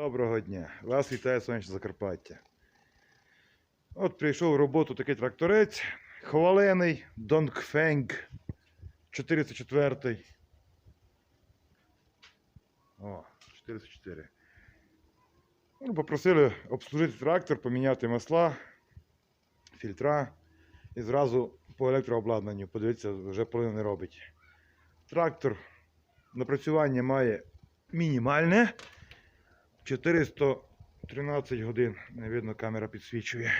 Доброго дня! Вас вітає сонячне Закарпаття. От прийшов в роботу такий тракторець, хвалений Донгфенг 404. О, 404. Ну, попросили обслужити трактор, поміняти масла, фільтра і зразу по електрообладнанню. Подивіться, вже половина не робить. Трактор напрацювання має мінімальне. 413 годин. Не видно, камера підсвічує.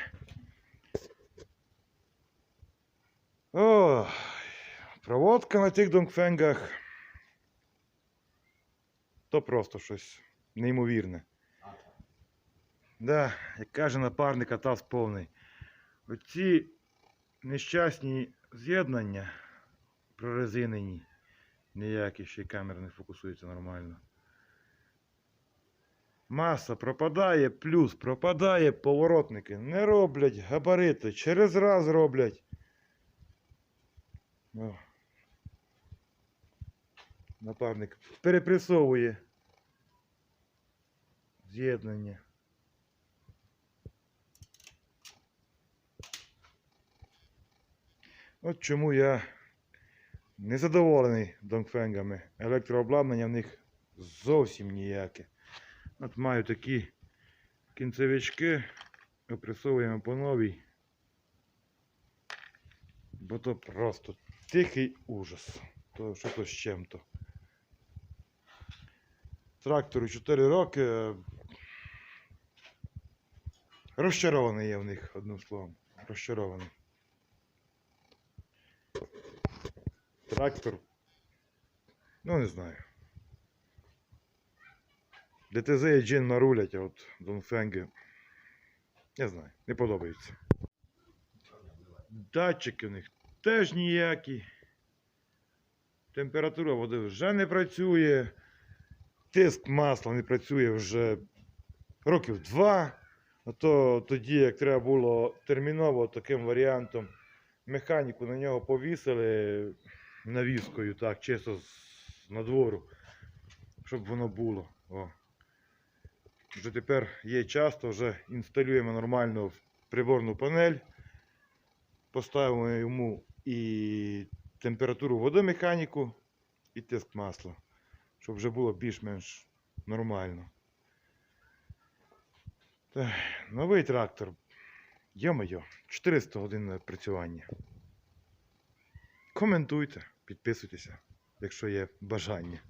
О, проводка на цих донгфенгах. То просто щось неймовірне. Да, як каже напарник, катас повний. Оці нещасні з'єднання прорезинені. Ніякі ще й камера не фокусується нормально. Маса пропадає, плюс пропадає, поворотники не роблять, габарити через раз роблять. О. Напарник перепресовує з'єднання. От чому я незадоволений донгфенгами. Електрообладнання в них зовсім ніяке. От маю такі кінцевички, опресовуємо по новій. Бо то просто тихий ужас. То що то з чим-то. Трактору 4 роки. Розчарований я в них, одним словом. Розчарований. Трактор. Ну, не знаю. ДТЗ і джин нарулять, а от Донфенги. Не знаю, не подобається. Датчики в них теж ніякі. Температура води вже не працює. Тиск масла не працює вже років два. А то тоді, як треба було терміново таким варіантом, механіку на нього повісили навіскою, так, чисто з надвору, щоб воно було. О. Вже тепер є час, то вже інсталюємо нормально в приборну панель, поставимо йому і температуру водомеханіку, і тиск масла, щоб вже було більш-менш нормально. Так, новий трактор. Йо-моє, 400 годин напрацювання. Коментуйте, підписуйтеся, якщо є бажання.